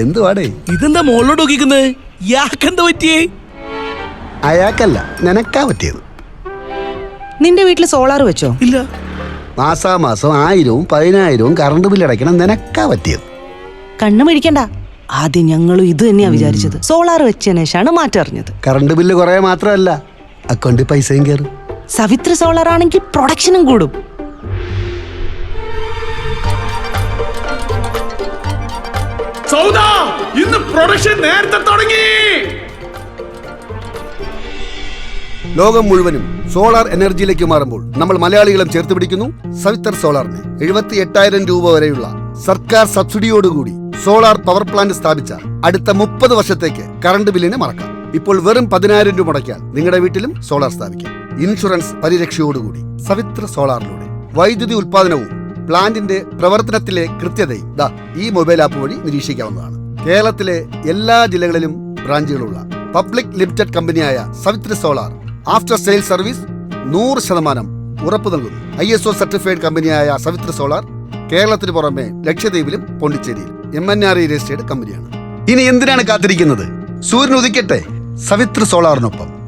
എന്തുവാടേ ഇതെന്താ മോളിലോട്ട് നോക്കിക്കുന്നത് യാക്കെന്താ പറ്റിയേ? അയാൾക്കല്ല നിനക്കാ പറ്റിയത്. നിന്റെ വീട്ടിൽ സോളാർ വെച്ചോ? ഇല്ല. മാസാമാസം ആയിരവും പതിനായിരവും കറണ്ട് ബില്ല് അടയ്ക്കണം നിനക്കാ പറ്റിയത്. കണ്ണു മേടിക്കണ്ട. ആദ്യം ഞങ്ങളും ഇത് തന്നെയാ വിചാരിച്ചത്. സോളാർ വെച്ചതിന് ശേഷമാണ് മാറ്റം അറിഞ്ഞത്. കറണ്ട് ബില്ല് കുറേ മാത്രമല്ല അക്കൗണ്ടിൽ പൈസയും കയറും. സവിത്ര സോളാർ ആണെങ്കിൽ പ്രൊഡക്ഷനും കൂടും. സൗദ ഇന്ന് പ്രൊഡക്ഷൻ നേരത്തെ തുടങ്ങി. ലോകം മുഴുവനും സോളാർ എനർജിയിലേക്ക് മാറുമ്പോൾ നമ്മൾ മലയാളികളും ചേർത്ത് പിടിക്കുന്നു സവിത്തർ സോളാറിന്. എഴുപത്തി എട്ടായിരം രൂപ വരെയുള്ള സർക്കാർ സബ്സിഡിയോടുകൂടി സോളാർ പവർ പ്ലാന്റ് സ്ഥാപിച്ച അടുത്ത മുപ്പത് വർഷത്തേക്ക് കറണ്ട് ബില്ലിനെ മറക്കാം. ഇപ്പോൾ വെറും പതിനായിരം രൂപ മുടക്കിയാൽ നിങ്ങളുടെ വീട്ടിലും സോളാർ സ്ഥാപിക്കാം. ഇൻഷുറൻസ് പരിരക്ഷയോടുകൂടി സവിത്ര സോളാറിലൂടെ. വൈദ്യുതി ഉൽപാദനവും പ്ലാന്റിന്റെ പ്രവർത്തനത്തിലെ കൃത്യതയും ദാ ഈ മൊബൈൽ ആപ്പ് വഴി നിരീക്ഷിക്കാവുന്നതാണ്. കേരളത്തിലെ എല്ലാ ജില്ലകളിലും ബ്രാഞ്ചുകളുള്ള പബ്ലിക് ലിമിറ്റഡ് കമ്പനിയായ Savithra solar after sale service നൂറ് ശതമാനം ഉറപ്പു നൽകുന്നു. ഐ എസ് ഒ സർട്ടിഫൈഡ് കമ്പനിയായ സവിത്ര സോളാർ കേരളത്തിന് പുറമെ ലക്ഷദ്വീപിലും പോണ്ടിച്ചേരിയിലും M N R E registered കമ്പനിയാണ്. ഇനി എന്തിനാണ് കാത്തിരിക്കുന്നത്? സൂര്യൻ ഉദിക്കട്ടെ സവിത്ര സോളാറിനൊപ്പം.